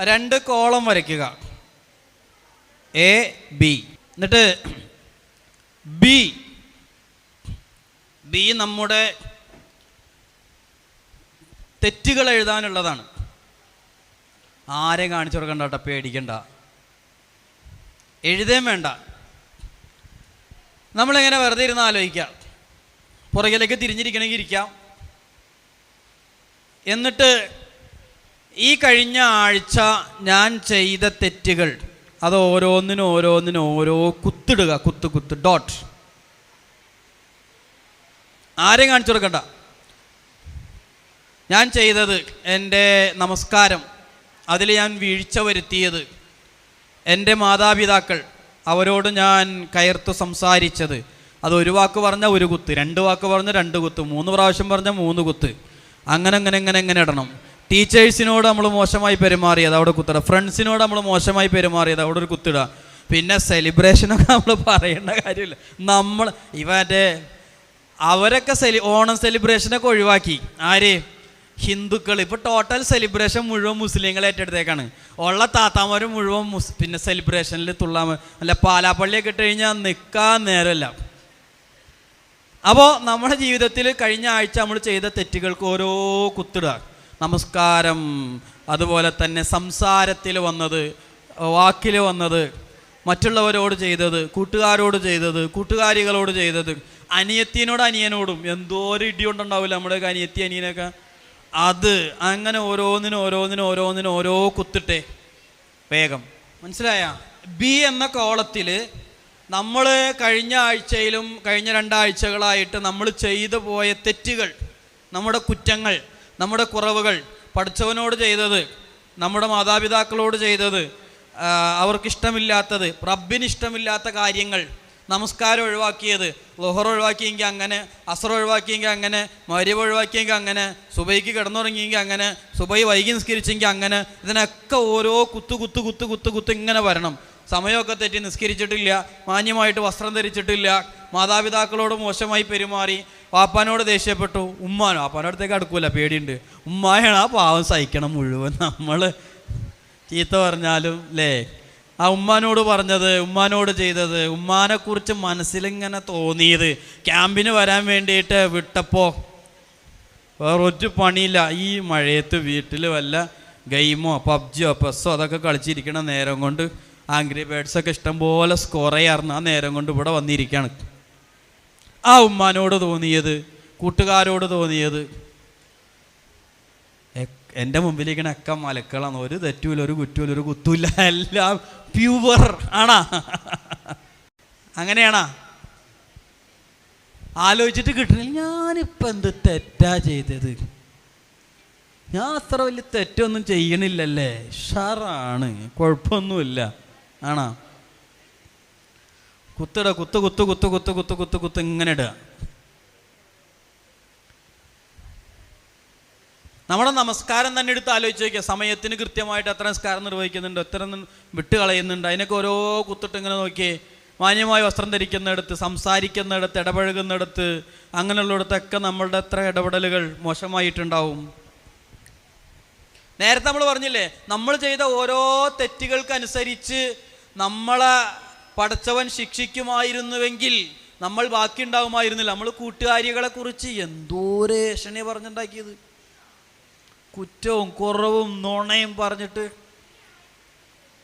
രണ്ട് കോളം വരയ്ക്കുക. A B എന്നിട്ട് ബി ബി നമ്മുടെ തെറ്റുകൾ എഴുതാനുള്ളതാണ്. ആരെ കാണിച്ചു കൊടുക്കണ്ട പേടിക്കണ്ട. എഴുതേം വേണ്ട. നമ്മളിങ്ങനെ വെറുതെ ഇരുന്ന് ആലോചിക്കാം. പുറകിലേക്ക് തിരിഞ്ഞിരിക്കണമെങ്കിൽ ഇരിക്കാം. എന്നിട്ട് ഈ കഴിഞ്ഞ ആഴ്ച ഞാൻ ചെയ്ത തെറ്റുകൾ അത് ഓരോന്നിനും ഓരോന്നിനും ഓരോ കുത്തിടുക കുത്ത് കുത്ത് ഡോട്ട് ആരെയും കാണിച്ചു കൊടുക്കണ്ട. ഞാൻ ചെയ്തത് എന്റെ നമസ്കാരം അതിൽ ഞാൻ വീഴ്ച വരുത്തിയത് എന്റെ മാതാപിതാക്കൾ അവരോട് ഞാൻ കയർത്ത് സംസാരിച്ചത്. അത് ഒരു വാക്ക് പറഞ്ഞ ഒരു കുത്ത് രണ്ട് വാക്ക് പറഞ്ഞ രണ്ട് കുത്ത് മൂന്ന് പ്രാവശ്യം പറഞ്ഞ മൂന്ന് കുത്ത്. അങ്ങനെ അങ്ങനെ അങ്ങനെ എങ്ങനെ ഇടണം. ടീച്ചേഴ്സിനോട് നമ്മൾ മോശമായി പെരുമാറിയത് അവിടെ കുത്തിടുക ഫ്രണ്ട്സിനോട് നമ്മൾ മോശമായി പെരുമാറിയത് അവിടെ ഒരു കുത്തിടുക പിന്നെ സെലിബ്രേഷനൊക്കെ നമ്മൾ പറയേണ്ട കാര്യമില്ല. നമ്മൾ ഇവന്റെ അവരൊക്കെ സെലി ഓണം സെലിബ്രേഷനൊക്കെ ഒഴിവാക്കി. ആര്? ഹിന്ദുക്കൾ. ഇപ്പോൾ ടോട്ടൽ സെലിബ്രേഷൻ മുഴുവൻ മുസ്ലിങ്ങൾ ഏറ്റെടുത്തേക്കാണ്. ഉള്ള താത്താമാർ മുഴുവൻ മുസ് പിന്നെ സെലിബ്രേഷനിൽ തുള്ളാൻ അല്ല പാലാപ്പള്ളിയൊക്കെ ഇട്ട് കഴിഞ്ഞാൽ നിൽക്കാൻ നേരമല്ല. അപ്പോൾ നമ്മുടെ ജീവിതത്തിൽ കഴിഞ്ഞ ആഴ്ച നമ്മൾ ചെയ്ത തെറ്റുകൾക്ക് ഓരോ കുത്തിടുക നമസ്കാരം. അതുപോലെ തന്നെ സംസാരത്തിൽ വന്നത് വാക്കിൽ വന്നത് മറ്റുള്ളവരോട് ചെയ്തത് കൂട്ടുകാരോട് ചെയ്തത് കൂട്ടുകാരികളോട് ചെയ്തത് അനിയത്തിനോട് അനിയനോടും. എന്തോ ഒരു ഇടിയുണ്ടുണ്ടാവില്ല നമ്മുടെ അനിയത്തി അനിയനൊക്കെ? അത് അങ്ങനെ ഓരോന്നിനും ഓരോന്നിനും ഓരോന്നിനും ഓരോ കുത്തിട്ടെ. വേഗം. മനസ്സിലായ? ബി എന്ന കോളത്തിൽ നമ്മൾ കഴിഞ്ഞ ആഴ്ചയിലും കഴിഞ്ഞ രണ്ടാഴ്ചകളായിട്ട് നമ്മൾ ചെയ്തു പോയ തെറ്റുകൾ നമ്മുടെ കുറ്റങ്ങൾ നമ്മുടെ കുറവുകൾ പഠിച്ചവനോട് ചെയ്തത് നമ്മുടെ മാതാപിതാക്കളോട് ചെയ്തത് അവർക്കിഷ്ടമില്ലാത്തത് റബ്ബിന് ഇഷ്ടമില്ലാത്ത കാര്യങ്ങൾ നമസ്കാരം ഒഴിവാക്കിയത് ലൊഹർ ഒഴിവാക്കിയെങ്കിൽ അങ്ങനെ അസർ ഒഴിവാക്കിയെങ്കിൽ അങ്ങനെ മരിവ് ഒഴിവാക്കിയെങ്കിൽ അങ്ങനെ സുബൈക്ക് കിടന്നുറങ്ങിയെങ്കിൽ അങ്ങനെ സുബൈ വൈകി നിസ്കരിച്ചെങ്കിൽ അങ്ങനെ ഇതിനൊക്കെ ഓരോ കുത്തു കുത്തു കുത്തു കുത്തു കുത്തു ഇങ്ങനെ വരണം. സമയമൊക്കെ തെറ്റി നിസ്കരിച്ചിട്ടില്ല മാന്യമായിട്ട് വസ്ത്രം ധരിച്ചിട്ടില്ല മാതാപിതാക്കളോട് മോശമായി പെരുമാറി വാപ്പാനോട് ദേഷ്യപ്പെട്ടു. ഉമ്മാനോ? പാപ്പാനോടത്തേക്ക് അടുക്കൂല പേടിയുണ്ട്. ഉമ്മായാണ് ആ പാവം സഹിക്കണം മുഴുവൻ നമ്മൾ ചീത്ത പറഞ്ഞാലും അല്ലേ ആ ഉമ്മാനോട് പറഞ്ഞത് ഉമ്മാനോട് ചെയ്തത് ഉമ്മാനെക്കുറിച്ച് മനസ്സിലിങ്ങനെ തോന്നിയത് ക്യാമ്പിന് വരാൻ വേണ്ടിയിട്ട് വിട്ടപ്പോൾ വേറെ ഒരു പണിയില്ല. ഈ മഴയത്ത് വീട്ടിൽ വല്ല ഗെയിമോ പബ്ജിയോ പെസ്സോ അതൊക്കെ കളിച്ചിരിക്കണ നേരം കൊണ്ട് ആംഗ്രി ബേഡ്സൊക്കെ ഇഷ്ടംപോലെ സ്കോർ ചെയ്യാറുണ്ട്. ആ നേരം കൊണ്ട് ഇവിടെ വന്നിരിക്കുകയാണ് ആ ഉമ്മാനോട് തോന്നിയത് കൂട്ടുകാരോട് തോന്നിയത്. എന്റെ മുമ്പിലിരിക്കണ ഒക്കെ മലക്കളാണ്. ഒരു തെറ്റുമില്ല ഒരു കുറ്റുമില്ല ഒരു കുത്തുമില്ല. എല്ലാം പ്യുവർ ആണാ. അങ്ങനെയാണാ. ആലോചിച്ചിട്ട് കിട്ടണില്ല. ഞാനിപ്പോൾ എന്ത് തെറ്റാ ചെയ്തത്? ഞാൻ അത്ര വലിയ തെറ്റൊന്നും ചെയ്യണില്ലല്ലേ? ഷാറാണ് കുഴപ്പമൊന്നുമില്ല. ആണാ. കുത്തിട കുത്ത് കുത്ത് കുത്ത് കുത്ത് കുത്ത് കുത്ത് കുത്ത് ഇങ്ങനെ ഇടുക. നമ്മുടെ നമസ്കാരം തന്നെ എടുത്ത് ആലോചിച്ച് നോക്കിയാൽ സമയത്തിന് കൃത്യമായിട്ട് എത്ര നമസ്കാരം നിർവഹിക്കുന്നുണ്ട് എത്ര വിട്ട് കളയുന്നുണ്ട് അതിനൊക്കെ ഓരോ കുത്തിട്ട് ഇങ്ങനെ നോക്കിയേ മാന്യമായി വസ്ത്രം ധരിക്കുന്നിടത്ത് സംസാരിക്കുന്നിടത്ത് ഇടപഴകുന്നിടത്ത് അങ്ങനെയുള്ളിടത്തൊക്കെ നമ്മളുടെ എത്ര ഇടപെടലുകൾ മോശമായിട്ടുണ്ടാവും. നേരത്തെ നമ്മൾ പറഞ്ഞില്ലേ നമ്മൾ ചെയ്ത ഓരോ തെറ്റുകൾക്കനുസരിച്ച് നമ്മളെ പടച്ചവൻ ശിക്ഷിക്കുമായിരുന്നുവെങ്കിൽ നമ്മൾ ബാക്കി ഉണ്ടാവുമായിരുന്നില്ല നമ്മൾ കൂട്ടുകാരികളെ കുറിച്ച് എന്തോ രേഷണി പറഞ്ഞുണ്ടാക്കിയത്. കുറ്റവും കുറവും നുണയും പറഞ്ഞിട്ട്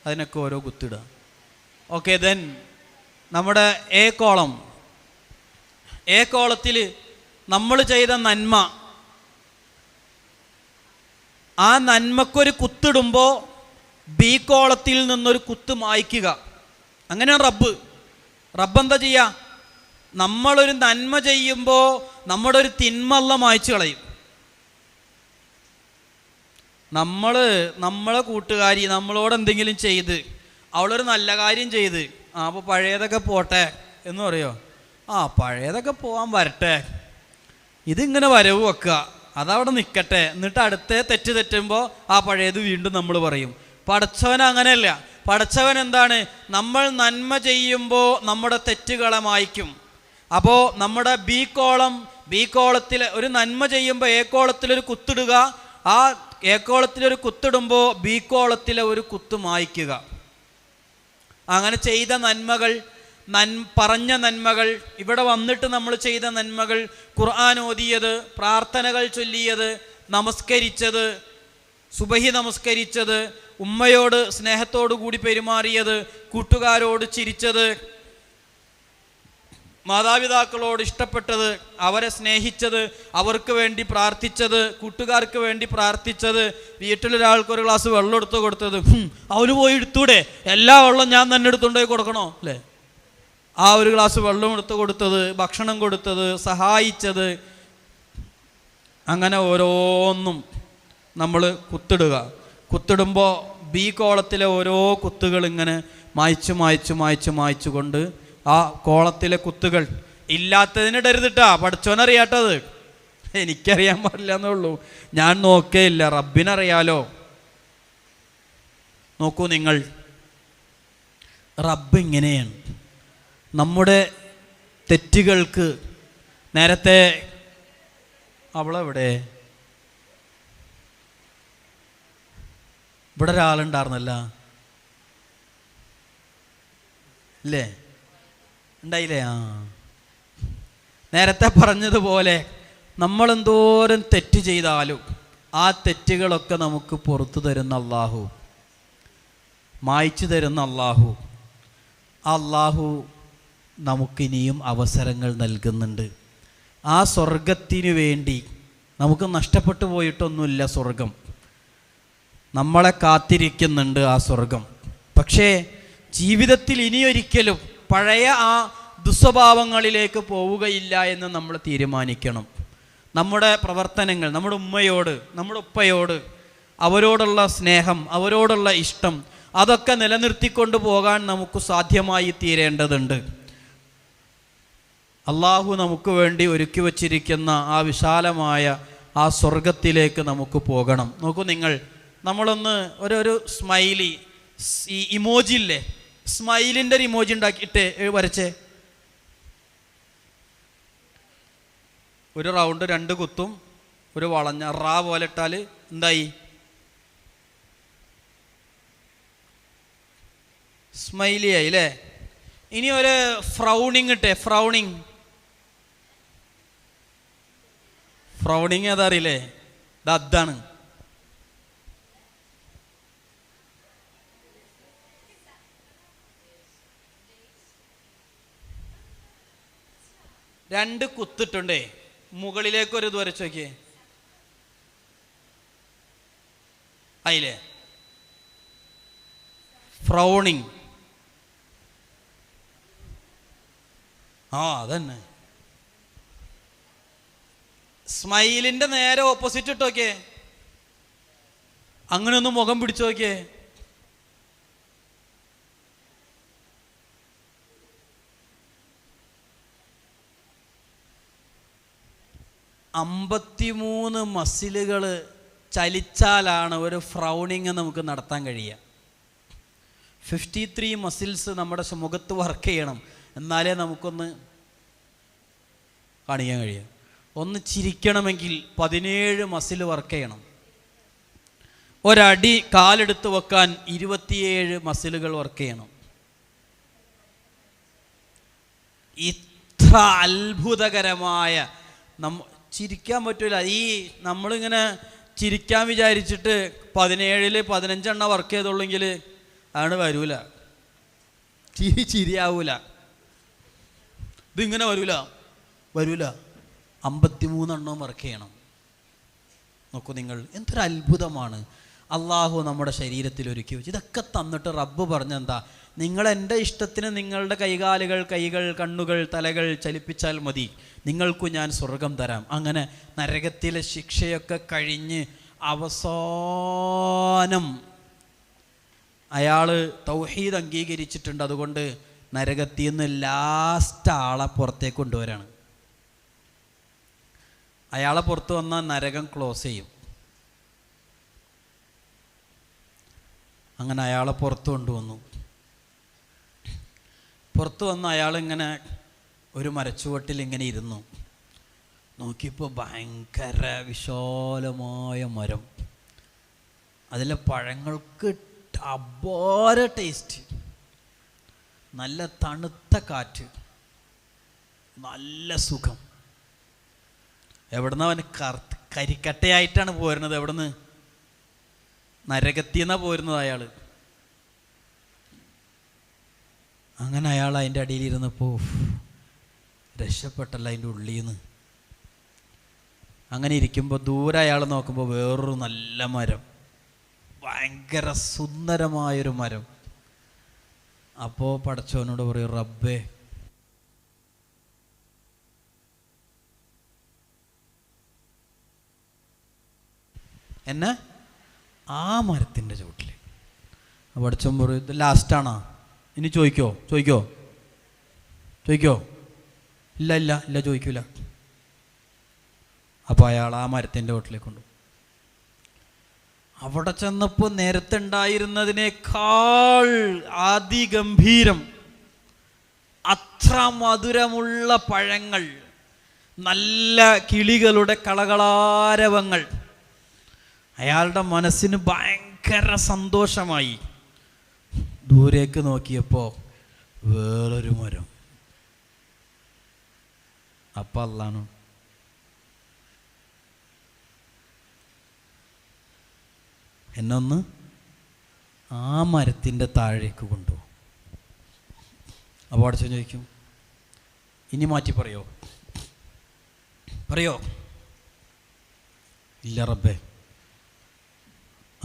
അതിനൊക്കെ ഓരോ കുത്തിടുക. ഓക്കെ ദെൻ നമ്മുടെ എ കോളം. എ കോളത്തിൽ നമ്മൾ ചെയ്ത നന്മ. ആ നന്മക്കൊരു കുത്തിടുമ്പോൾ ബി കോളത്തിൽ നിന്നൊരു കുത്ത് മായ്ക്കുക. അങ്ങനെയാണ് റബ്ബ്. റബ്ബ് എന്താ ചെയ്യുക നമ്മളൊരു നന്മ ചെയ്യുമ്പോൾ നമ്മുടെ ഒരു തിന്മല്ല മായ്ച്ചു കളയും. നമ്മൾ നമ്മളെ കൂട്ടുകാരി നമ്മളോട് എന്തെങ്കിലും ചെയ്ത് അവളൊരു നല്ല കാര്യം ചെയ്ത് ആ അപ്പോൾ പഴയതൊക്കെ പോട്ടെ എന്ന് പറയോ? ആ പഴയതൊക്കെ പോകാൻ വരട്ടെ. ഇതിങ്ങനെ വരവ് വെക്കുക. അതവിടെ നിൽക്കട്ടെ എന്നിട്ട് അടുത്ത തെറ്റ് തെറ്റുമ്പോൾ ആ പഴയത് വീണ്ടും നമ്മൾ പറയും. പടച്ചവൻ അങ്ങനെയല്ല. പടച്ചവൻ എന്താണ്? നമ്മൾ നന്മ ചെയ്യുമ്പോൾ നമ്മുടെ തെറ്റുകളെ മായ്ക്കും. അപ്പോൾ നമ്മുടെ ബി കോളം ബി കോളത്തിൽ ഒരു നന്മ ചെയ്യുമ്പോൾ എ കോളത്തിലൊരു കുത്തിടുക. ആ എ കോളത്തിലൊരു കുത്തിടുമ്പോൾ ബി കോളത്തിലെ ഒരു കുത്ത് മായ്ക്കുക. അങ്ങനെ ചെയ്ത നന്മകൾ നൻ പറഞ്ഞ നന്മകൾ ഇവിടെ വന്നിട്ട് നമ്മൾ ചെയ്ത നന്മകൾ ഖുർആൻ ഓതിയത് പ്രാർത്ഥനകൾ ചൊല്ലിയത് നമസ്കരിച്ചത് സുബഹി നമസ്കരിച്ചത് ഉമ്മയോട് സ്നേഹത്തോടു കൂടി പെരുമാറിയത് കൂട്ടുകാരോട് ചിരിച്ചത് മാതാപിതാക്കളോട് ഇഷ്ടപ്പെട്ടത് അവരെ സ്നേഹിച്ചത് അവർക്ക് വേണ്ടി പ്രാർത്ഥിച്ചത് കൂട്ടുകാർക്ക് വേണ്ടി പ്രാർത്ഥിച്ചത് വീട്ടിലൊരാൾക്ക് ഒരു ഗ്ലാസ് വെള്ളം എടുത്ത് കൊടുത്തത്. അവന് പോയി എടുത്തൂടെ? എല്ലാ വെള്ളം ഞാൻ തന്നെ എടുത്തുകൊണ്ടുപോയി കൊടുക്കണോ? അല്ലേ? ആ ഒരു ഗ്ലാസ് വെള്ളം എടുത്ത് കൊടുത്തത് ഭക്ഷണം കൊടുത്തത് സഹായിച്ചത്. അങ്ങനെ ഓരോന്നും നമ്മൾ കുത്തിടുക. കുത്തിടുമ്പോൾ ബി കോളത്തിലെ ഓരോ കുത്തുകൾ ഇങ്ങനെ മായ്ച്ചു മായ്ച്ചു മായ്ച്ചു കൊണ്ട് ആ കോളത്തിലെ കുത്തുകൾ ഇല്ലാത്തതിനിടരുതിട്ടാ പഠിച്ചോനറിയാട്ടത് എനിക്കറിയാൻ പാടില്ല എന്നേ ഉള്ളൂ. ഞാൻ നോക്കേയില്ല. റബ്ബിനറിയാലോ? നോക്കൂ നിങ്ങൾ. റബ്ബ് ഇങ്ങനെയാണ്. നമ്മുടെ തെറ്റുകൾക്ക് നേരത്തെ അവളെവിടെ? ഇവിടെ ഒരാളുണ്ടായിരുന്നല്ല. ഇല്ലേ? ഉണ്ടായില്ലേ? ആ. നേരത്തെ പറഞ്ഞതുപോലെ നമ്മൾ എന്തോരം തെറ്റ് ചെയ്താലും ആ തെറ്റുകളൊക്കെ നമുക്ക് പുറത്തു തരുന്ന അള്ളാഹു. മായ്ച്ചു തരുന്ന അള്ളാഹു. അള്ളാഹു നമുക്കിനിയും അവസരങ്ങൾ നൽകുന്നുണ്ട്. ആ സ്വർഗത്തിനു വേണ്ടി നമുക്ക് നഷ്ടപ്പെട്ടു പോയിട്ടൊന്നുമില്ല സ്വർഗം നമ്മളെ കാത്തിരിക്കുന്നുണ്ട് ആ സ്വർഗം. പക്ഷേ ജീവിതത്തിൽ ഇനിയൊരിക്കലും പഴയ ആ ദുസ്വഭാവങ്ങളിലേക്ക് പോവുകയില്ല എന്ന് നമ്മൾ തീരുമാനിക്കണം. നമ്മുടെ പ്രവർത്തനങ്ങൾ നമ്മുടെ ഉമ്മയോട് നമ്മുടെ ഉപ്പയോട് അവരോടുള്ള സ്നേഹം അവരോടുള്ള ഇഷ്ടം അതൊക്കെ നിലനിർത്തിക്കൊണ്ട് പോകാൻ നമുക്ക് സാധ്യമായി തീരേണ്ടതുണ്ട്. അള്ളാഹു നമുക്ക് വേണ്ടി ഒരുക്കി വച്ചിരിക്കുന്ന ആ വിശാലമായ ആ സ്വർഗത്തിലേക്ക് നമുക്ക് പോകണം. നോക്കൂ നിങ്ങൾ നമ്മളൊന്ന് ഒരു സ്മൈലി ഈ ഇമോജി ഇല്ലേ? സ്മൈലിന്റെ ഒരു ഇമോജി ഉണ്ടാക്കിയിട്ട് വരച്ചേ. ഒരു റൗണ്ട് രണ്ട് കുത്തും ഒരു വളഞ്ഞ റാ പോലെ ഇട്ടാൽ എന്തായി? സ്മൈലി ആയി അല്ലേ? ഇനി ഒരു ഫ്രൗണിങ് ഇട്ടേ ഫ്രൗണിങ് ഫ്രൗണിങ് അതറിയില്ലേ ഇത് അതാണ്. രണ്ട് കുത്തിട്ടുണ്ടേ. മുകളിലേക്ക് ഒരു ഇത് വരച്ചു നോക്കിയേ. ആയില്ലേ ഫ്രൗണിങ് ആ അതന്നെ. സ്മൈലിന്റെ നേരെ ഓപ്പോസിറ്റ് ഇട്ടോക്കേ അങ്ങനെ ഒന്ന് മുഖം പിടിച്ചു നോക്കിയേ. അമ്പത്തിമൂന്ന് മസിലുകൾ ചലിച്ചാലാണ് ഒരു ഫ്രൗണിങ് നമുക്ക് നടത്താൻ കഴിയുക. ഫിഫ്റ്റി ത്രീ മസിൽസ് നമ്മുടെ മുഖത്ത് വർക്ക് ചെയ്യണം. എന്നാലേ നമുക്കൊന്ന് കാണിക്കാൻ കഴിയുക ഒന്ന് ചിരിക്കണമെങ്കിൽ പതിനേഴ് മസിൽ വർക്ക് ചെയ്യണം. ഒരടി കാലെടുത്ത് വെക്കാൻ ഇരുപത്തിയേഴ് മസിലുകൾ വർക്ക് ചെയ്യണം. ഇത്ര അത്ഭുതകരമായ നമ്മ ചിരിക്കാൻ പറ്റൂല. ഈ നമ്മളിങ്ങനെ ചിരിക്കാൻ വിചാരിച്ചിട്ട് പതിനേഴിൽ പതിനഞ്ചെണ്ണം വർക്ക് ചെയ്തുള്ളെങ്കിൽ അതാണ് വരൂല. ചിരി ചിരിയാവൂല. ഇതിങ്ങനെ വരൂല. വരൂല. അമ്പത്തിമൂന്നെണ്ണവും വർക്ക് ചെയ്യണം. നോക്കൂ നിങ്ങൾ. എന്തൊരു അത്ഭുതമാണ് അള്ളാഹു നമ്മുടെ ശരീരത്തിൽ ഒരുക്കി വെച്ചു. ഇതൊക്കെ തന്നിട്ട് റബ്ബ് പറഞ്ഞെന്താ? നിങ്ങൾ എന്റെ ഇഷ്ടത്തിന് നിങ്ങളുടെ കൈകാലുകൾ കൈകൾ കണ്ണുകൾ തലകൾ ചലിപ്പിച്ചാൽ മതി. നിങ്ങൾക്കു ഞാൻ സ്വർഗം തരാം. അങ്ങനെ നരകത്തിലെ ശിക്ഷയൊക്കെ കഴിഞ്ഞ് അവസാനം അയാൾ തൗഹീദ് അംഗീകരിച്ചിട്ടുണ്ട്. അതുകൊണ്ട് നരകത്തിൽ നിന്ന് ലാസ്റ്റ് ആളെ പുറത്തേക്ക് കൊണ്ടുവരാണ്. അയാളെ പുറത്ത് വന്നാൽ നരകം ക്ലോസ് ചെയ്യും. അങ്ങനെ അയാളെ പുറത്തു കൊണ്ടുവന്നു. പുറത്തു വന്ന് അയാളിങ്ങനെ ഒരു മരച്ചുവട്ടിൽ ഇങ്ങനെ ഇരുന്നു. നോക്കിയപ്പോൾ ഭയങ്കര വിശാലമായ മരം. അതിലെ പഴങ്ങൾക്ക് അപാര ടേസ്റ്റ് നല്ല തണുത്ത കാറ്റ്. നല്ല സുഖം. എവിടുന്ന് അവന് കരിക്കട്ടയായിട്ടാണ് പോരുന്നത്. എവിടുന്ന്? നരകത്തിന്നാ പോരുന്നത് അയാൾ അങ്ങനെ അയാൾ അതിന്റെ അടിയിലിരുന്നപ്പോൾ രക്ഷപ്പെട്ടല്ല അതിന്റെ ഉള്ളിൽ നിന്ന് അങ്ങനെ ഇരിക്കുമ്പോൾ ദൂരെ അയാൾ നോക്കുമ്പോൾ വേറൊരു നല്ല മരം. ഭയങ്കര സുന്ദരമായൊരു മരം. അപ്പോൾ പടച്ചവനോട് പറയും റബ്ബേ എന്നെ ആ മരത്തിന്റെ ചുവട്ടിൽ വടച്ചം പറയും ഇത് ലാസ്റ്റാണോ ഇനി ചോദിക്കോ? ചോദിക്കോ? ചോദിക്കോ? ഇല്ല ഇല്ല ഇല്ല ചോദിക്കൂല. അപ്പോൾ അയാൾ ആ മരത്തിന്റെ ചോട്ടിലേക്ക് കൊണ്ടു. അവിടെ ചെന്നപ്പോൾ നേരത്തെ ഉണ്ടായിരുന്നതിനേക്കാൾ അതിഗംഭീരം അത്ര മധുരമുള്ള പഴങ്ങൾ നല്ല കിളികളുടെ കളകളാരവങ്ങൾ അയാളുടെ മനസ്സിന് ഭയങ്കര സന്തോഷമായി. ദൂരേക്ക് നോക്കിയപ്പോൾ വേറൊരു മരം. അപ്പം അല്ലാണ് എന്നൊന്ന് ആ മരത്തിന്റെ താഴേക്ക് കൊണ്ടുപോകും അപ്പോൾ അടച്ചു ചോദിക്കും ഇനി മാറ്റി പറയോ? പറയോ. ഇല്ല റബ്ബേ.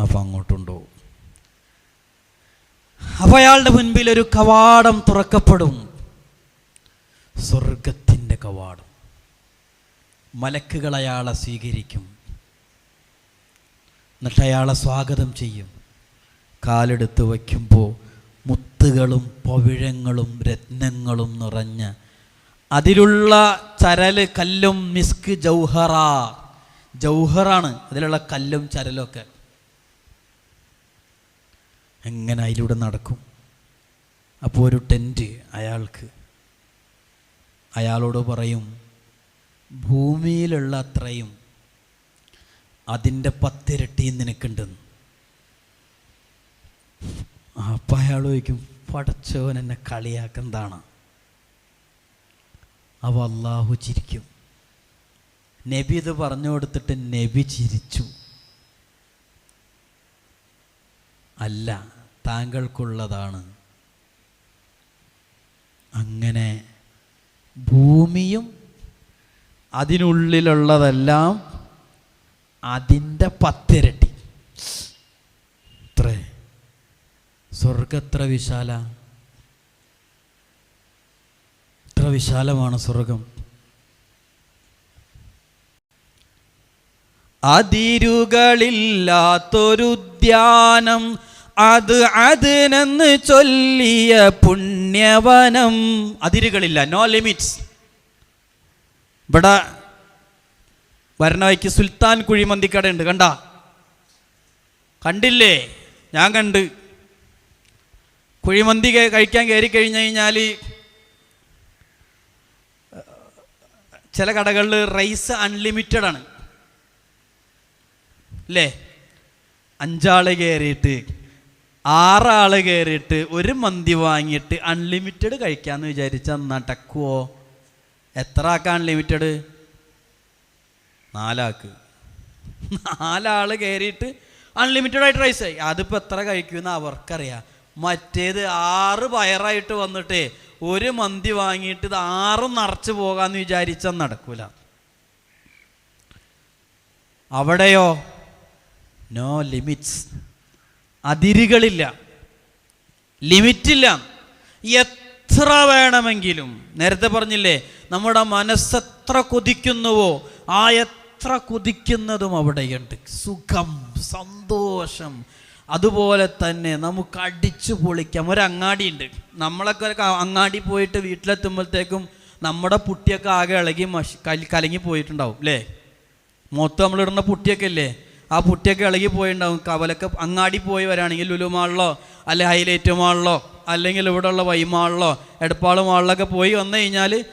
അപ്പം അങ്ങോട്ടുണ്ടോ? അപ്പം അയാളുടെ മുൻപിൽ ഒരു കവാടം തുറക്കപ്പെടും. സ്വർഗത്തിന്റെ കവാടം. മലക്കുകൾ അയാളെ സ്വീകരിക്കും. എന്നിട്ട് അയാളെ സ്വാഗതം ചെയ്യും. കാലെടുത്ത് വയ്ക്കുമ്പോൾ മുത്തുകളും പവിഴങ്ങളും രത്നങ്ങളും നിറഞ്ഞ അതിലുള്ള ചരൽ കല്ലും മിസ്ക് ജൗഹറ. ജൗഹറാണ് അതിലുള്ള കല്ലും ചരലും ഒക്കെ. എങ്ങനെ അതിലൂടെ നടക്കും? അപ്പോൾ ഒരു ടെന്റ് അയാൾക്ക് അയാളോട് പറയും ഭൂമിയിലുള്ള അത്രയും അതിന്റെ പത്തിരട്ടി നിനക്കുണ്ടെന്ന് അപ്പം അയാൾ ചോദിക്കും പടച്ചവൻ എന്നെ കളിയാക്കുന്നതാണ്. അവ അള്ളാഹു ചിരിക്കും. നബി ഇത് പറഞ്ഞു കൊടുത്തിട്ട് നബി ചിരിച്ചു. അല്ല താങ്കൾക്കുള്ളതാണ്. അങ്ങനെ ഭൂമിയും അതിനുള്ളിലുള്ളതെല്ലാം അതിന്റെ പത്തിരട്ടി. ഇത്രേ. സ്വർഗത്ര വിശാല? ഇത്ര വിശാലമാണ് സ്വർഗം അതിരുകളില്ലാത്തൊരുദ്യാനം അത് അതിനെന്ന് ചൊല്ലിയ പുണ്യവനം. അതിരുകളില്ല നോ ലിമിറ്റ്സ് ഇവിടെ വരണവയ്ക്ക് സുൽത്താൻ കുഴിമന്തിക്കട ഉണ്ട് കണ്ട? കണ്ടില്ലേ? ഞാൻ കണ്ട്. കുഴിമന്തി കഴിക്കാൻ കയറി കഴിഞ്ഞു കഴിഞ്ഞാൽ ചില കടകളിൽ റൈസ് അൺലിമിറ്റഡ് ആണ് അല്ലേ? അഞ്ചാൾ കയറിയിട്ട് ആറാൾ കയറിയിട്ട് ഒരു മന്തി വാങ്ങിയിട്ട് അൺലിമിറ്റഡ് കഴിക്കാമെന്ന് വിചാരിച്ചാൽ നടക്കുവോ എത്ര ആക്ക അൺലിമിറ്റഡ് നാലാക്ക്. നാലാൾ കയറിയിട്ട് അൺലിമിറ്റഡ് ആയിട്ട് റൈസ് ആയി. അതിപ്പോൾ എത്ര കഴിക്കുമെന്ന് അവർക്കറിയാം. മറ്റേത് ആറ് പയറായിട്ട് വന്നിട്ട് ഒരു മന്തി വാങ്ങിയിട്ട് ഇത് ആറും നിറച്ച് പോകാമെന്ന് വിചാരിച്ചാൽ നടക്കൂല. അവിടെയോ? നോ ലിമിറ്റ്സ് അതിരുകളില്ല. ലിമിറ്റില്ല. എത്ര വേണമെങ്കിലും. നേരത്തെ പറഞ്ഞില്ലേ നമ്മുടെ മനസ്സെത്ര കൊതിക്കുന്നുവോ ആ എത്ര കൊതിക്കുന്നതും അവിടെയുണ്ട്. സുഖം സന്തോഷം. അതുപോലെ തന്നെ നമുക്ക് അടിച്ചു പൊളിക്കാം. ഒരു അങ്ങാടി ഉണ്ട് നമ്മളൊക്കെ ഒരു അങ്ങാടി പോയിട്ട് വീട്ടിലെത്തുമ്പോഴത്തേക്കും നമ്മുടെ പുട്ടിയൊക്കെ ആകെ ഇളകി മഷി കലങ്ങി പോയിട്ടുണ്ടാവും അല്ലേ മൊത്തം നമ്മളിടുന്ന പുട്ടിയൊക്കെ ഇല്ലേ? ആ പുട്ടിയൊക്കെ ഇളകി പോയിണ്ടാവും. കവലൊക്കെ അങ്ങാടി പോയി വരാണെങ്കിൽ ലുലുമാളിലോ അല്ലെ ഹൈലൈറ്റ് മാളിലോ അല്ലെങ്കിൽ ഇവിടെ ഉള്ള വൈമാളിലോ എടപ്പാൾ മാളിലൊക്കെ പോയി വന്നു കഴിഞ്ഞാൽ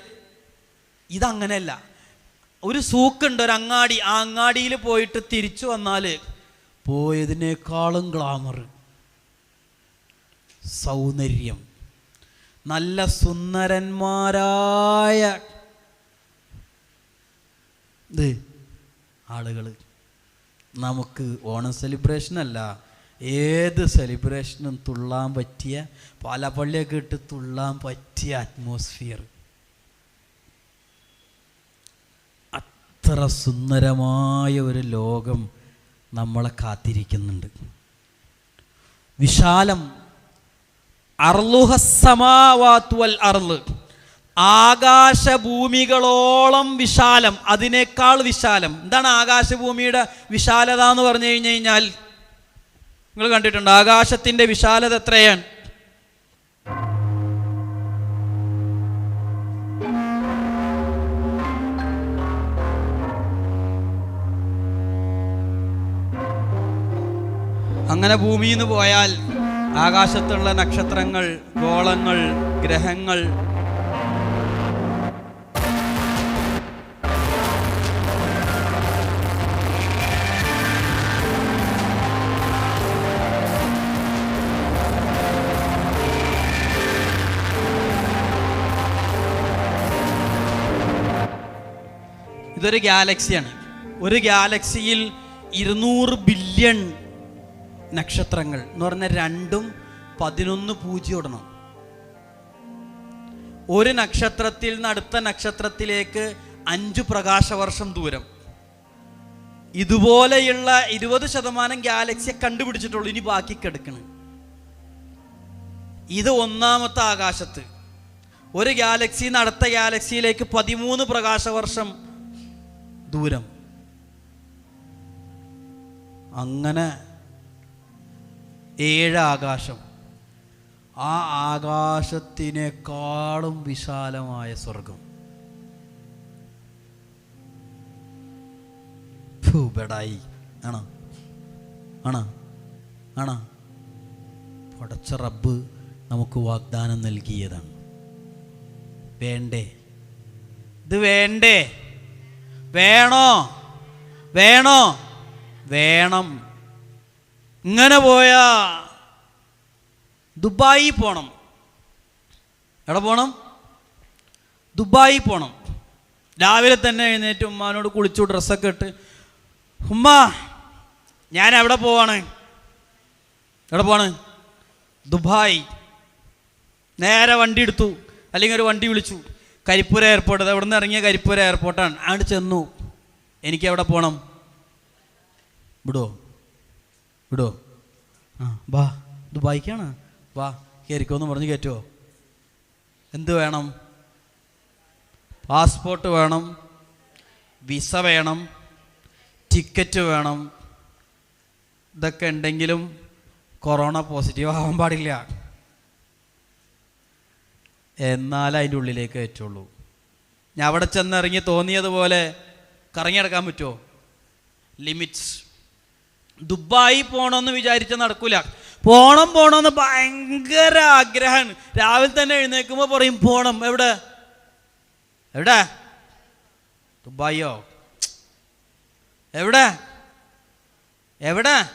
ഇതങ്ങനെയല്ല. ഒരു സൂക്കുണ്ട് ഒരു അങ്ങാടി. ആ അങ്ങാടിയിൽ പോയിട്ട് തിരിച്ചു വന്നാൽ പോയതിനേക്കാളും ഗ്ലാമർ സൗന്ദര്യം. നല്ല സുന്ദരന്മാരായ ആളുകൾ നമുക്ക് ഓണം സെലിബ്രേഷൻ അല്ല. ഏത് സെലിബ്രേഷനും തുള്ളാൻ പറ്റിയ പാലപ്പള്ളിയൊക്കെ ഇട്ട് തുള്ളാൻ പറ്റിയ അറ്റ്മോസ്ഫിയർ അത്ര സുന്ദരമായ ഒരു ലോകം നമ്മളെ കാത്തിരിക്കുന്നുണ്ട്. വിശാലം. അർലുഹ സമാവാത്തുവൽ അർൾ. ആകാശഭൂമികളോളം വിശാലം അതിനേക്കാൾ വിശാലം. എന്താണ് ആകാശഭൂമിയുടെ വിശാലത എന്ന് പറഞ്ഞു കഴിഞ്ഞു കഴിഞ്ഞാൽ? നിങ്ങൾ കണ്ടിട്ടുണ്ട് ആകാശത്തിന്റെ വിശാലത എത്രയാണ്? അങ്ങനെ ഭൂമിയിൽ നിന്ന് പോയാൽ ആകാശത്തുള്ള നക്ഷത്രങ്ങൾ ഗോളങ്ങൾ ഗ്രഹങ്ങൾ ഇതൊരു ഗാലക്സിയാണ്. ഒരു ഗാലക്സിയിൽ ഇരുന്നൂറ് ബില്യൺ നക്ഷത്രങ്ങൾ എന്ന് പറഞ്ഞാൽ രണ്ടും പതിനൊന്ന് പൂജ്യം ഇടണം. ഒരു നക്ഷത്രത്തിൽ നിന്ന് അടുത്ത നക്ഷത്രത്തിലേക്ക് അഞ്ച് പ്രകാശവർഷം ദൂരം. ഇതുപോലെയുള്ള ഇരുപത് ശതമാനം ഗാലക്സിയെ കണ്ടുപിടിച്ചിട്ടുള്ളൂ ഇനി ബാക്കി കിടക്കണ്. ഇത് ഒന്നാമത്തെ ആകാശത്ത്. ഒരു നിന്ന് അടുത്ത ഗാലക്സിയിലേക്ക് പതിമൂന്ന് പ്രകാശവർഷം ദൂരം. അങ്ങനെ ഏഴ് ആകാശം ആ ആകാശത്തിനേക്കാളും വിശാലമായ സ്വർഗം ഭൂപടായി ആണോ? ആണോ? ആണോ? പടച്ച റബ്ബ് നമുക്ക് വാഗ്ദാനം നൽകിയതാണ്. വേണ്ടേ? ഇത് വേണ്ടേ? വേണോ? വേണോ? വേണം. ഇങ്ങനെ പോയാ ദുബായി പോണം. എവിടെ പോണം? ദുബായി പോണം. രാവിലെ തന്നെ എഴുന്നേറ്റ് ഉമ്മാനോട് കുളിച്ചു ഡ്രസ്സൊക്കെ ഇട്ട് ഉമ്മ ഞാൻ എവിടെ പോവാണ്? എവിടെ പോവാണ്? ദുബായ്. നേരെ വണ്ടി എടുത്തു. അല്ലെങ്കിൽ ഒരു വണ്ടി വിളിച്ചു. കരിപ്പൂര എയർപോർട്ട് അത് അവിടുന്ന് ഇറങ്ങിയ കരിപ്പൂര എയർപോർട്ടാണ്. അങ്ങോട്ട് ചെന്നു. എനിക്ക് എവിടെ പോകണം വിടുവോ വിടുവോ ആ വാ. ദുബായിക്കാണ് വാ കയറിക്കോന്ന് പറഞ്ഞ് കയറ്റുമോ എന്ത് വേണം? പാസ്പോർട്ട് വേണം. വിസ വേണം. ടിക്കറ്റ് വേണം. ഇതൊക്കെ ഉണ്ടെങ്കിലും കൊറോണ പോസിറ്റീവ് ആവാൻ പാടില്ല. എന്നാൽ അതിന്റെ ഉള്ളിലേക്ക് കയറ്റുള്ളൂ. ഞാൻ അവിടെ ചെന്ന് ചെന്നിറങ്ങി തോന്നിയതുപോലെ കറങ്ങിയെടുക്കാൻ പറ്റുമോ? ലിമിറ്റ്സ് ദുബായി പോകണമെന്ന് വിചാരിച്ച നടക്കൂല. പോണം പോണമെന്ന് ഭയങ്കര ആഗ്രഹമാണ്. രാവിലെ തന്നെ എഴുന്നേൽക്കുമ്പോൾ പറയും പോണം എവിടെ? എവിടെ? ദുബായിയോ എവിടെ? എവിടെ?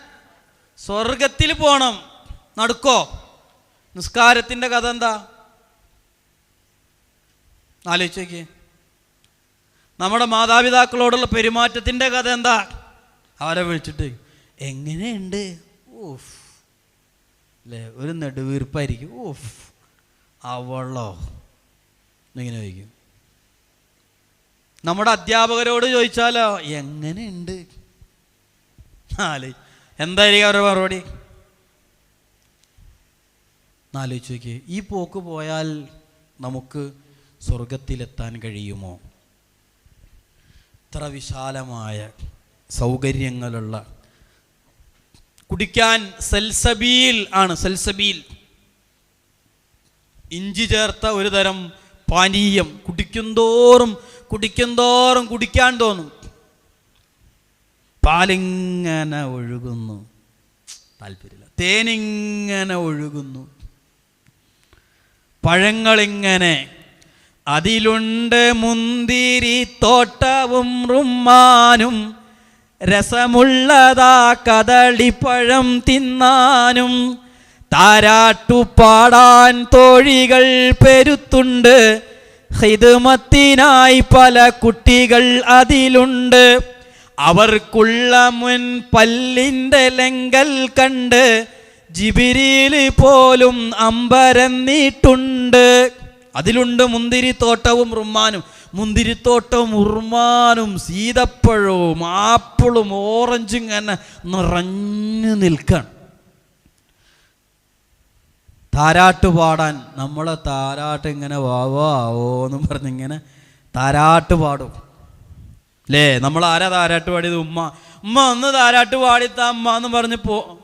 സ്വർഗത്തിൽ പോണം. നടക്കോ? നിസ്കാരത്തിന്റെ കഥ എന്താ? ആലോചിച്ച് നോക്കിയേ നമ്മുടെ മാതാപിതാക്കളോടുള്ള പെരുമാറ്റത്തിന്റെ കഥ എന്താ? അവരെ വിളിച്ചിട്ട് എങ്ങനെയുണ്ട്? ഓഫ് അല്ലേ ഒരു നെടുവീർപ്പായിരിക്കും. ഓഫ് അവളോ? ഇങ്ങനെ ചോദിക്കും. നമ്മുടെ അധ്യാപകരോട് ചോദിച്ചാലോ എങ്ങനെയുണ്ട്? എന്തായിരിക്കും അവരുടെ മറുപടി? നോക്കിയേ ഈ പോക്ക് പോയാൽ നമുക്ക് സ്വർഗത്തിലെത്താൻ കഴിയുമോ? ഇത്ര വിശാലമായ സൗകര്യങ്ങളുള്ള കുടിക്കാൻ സെൽസബീൽ ആണ് സെൽസബീൽ. ഇഞ്ചി ചേർത്ത ഒരു തരം പാനീയം കുടിക്കുന്തോറും കുടിക്കുന്തോറും കുടിക്കാൻ തോന്നും. പാലിങ്ങനെ ഒഴുകുന്നു. താല്പര്യമില്ല. തേനിങ്ങനെ ഒഴുകുന്നു. പഴങ്ങളിങ്ങനെ അതിലുണ്ട് മുന്തിരി തോട്ടവും റുമ്മാനും രസമുള്ളതാ കദളിപ്പഴം തിന്നാനും. താരാട്ടുപാടാൻ തോഴികൾ പെരുത്തുണ്ട് ഹിതുമത്തിനായി പല കുട്ടികൾ അതിലുണ്ട്. അവർക്കുള്ള മുൻ പല്ലിന്റെ ലെങ്കൽ കണ്ട് ജിബിരിയിൽ പോലും അമ്പരന്നിട്ടുണ്ട് അതിലുണ്ട് മുന്തിരിത്തോട്ടവും റുമ്മാനും. മുന്തിരിത്തോട്ടവും ഉറുമാനും സീതപ്പഴവും ആപ്പിളും ഓറഞ്ചും ഇങ്ങനെ നിറഞ്ഞു നിൽക്കണം. താരാട്ട് പാടാൻ നമ്മളെ താരാട്ട് ഇങ്ങനെ വാവോ ആവോ എന്നും പറഞ്ഞ് ഇങ്ങനെ താരാട്ട് പാടും. അല്ലേ നമ്മൾ ആരാ താരാട്ട് പാടിയത്? ഉമ്മ. ഉമ്മ ഒന്ന് താരാട്ട് പാടിത്ത അമ്മ എന്ന് പറഞ്ഞ് പോ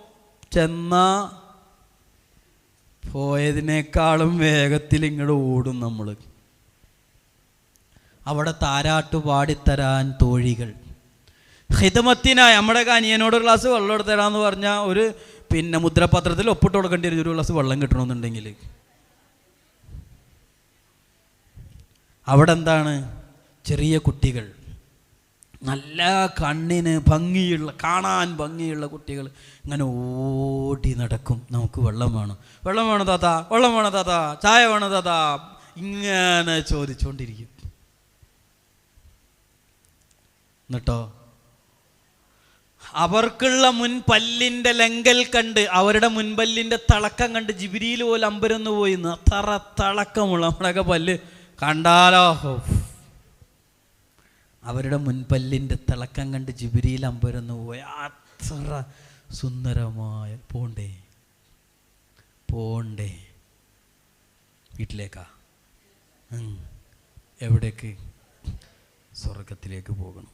ചെന്നാ പോയതിനേക്കാളും വേഗത്തിൽ ഇങ്ങോട്ട് ഓടും നമ്മൾ അവിടെ താരാട്ട് പാടിത്തരാൻ തോഴികൾ. ഹിതമത്തിനായി നമ്മുടെ അനിയനോട് ഒരു ഗ്ലാസ് വെള്ളം എടുത്തരാന്ന് പറഞ്ഞാൽ ഒരു പിന്നെ മുദ്രപത്രത്തിൽ ഒപ്പിട്ട് കൊടുക്കേണ്ടി വരും. ഒരു ഗ്ലാസ് വെള്ളം കിട്ടണമെന്നുണ്ടെങ്കിൽ. അവിടെ എന്താണ്? ചെറിയ കുട്ടികൾ. നല്ല കണ്ണിന് ഭംഗിയുള്ള കാണാൻ ഭംഗിയുള്ള കുട്ടികൾ ഇങ്ങനെ ഓടി നടക്കും. നമുക്ക് വെള്ളം വേണം. വെള്ളം വേണം താത്ത? വെള്ളം വേണം താത്ത? ചായ വേണം താത്ത? ഇങ്ങനെ ചോദിച്ചുകൊണ്ടിരിക്കും എന്നിട്ടോ? അവർക്കുള്ള മുൻപല്ലിന്റെ ലെങ്കൽ കണ്ട് അവരുടെ മുൻപല്ലിന്റെ തിളക്കം കണ്ട് ജിബിരിയിൽ പോലെ അമ്പരന്ന് പോയി. അത്ര തിളക്കമുള്ള നമ്മുടെയൊക്കെ പല്ല്. കണ്ടാലോ? ഹോ. അവരുടെ മുൻപല്ലിന്റെ തിളക്കം കണ്ട് ജിബിരിയിൽ അമ്പരന്ന് പോയി അത്ര സുന്ദരമായ പോണ്ടേ പോണ്ടേ. വീട്ടിലേക്കാ. എവിടേക്ക്? സ്വർഗത്തിലേക്ക് പോകണം.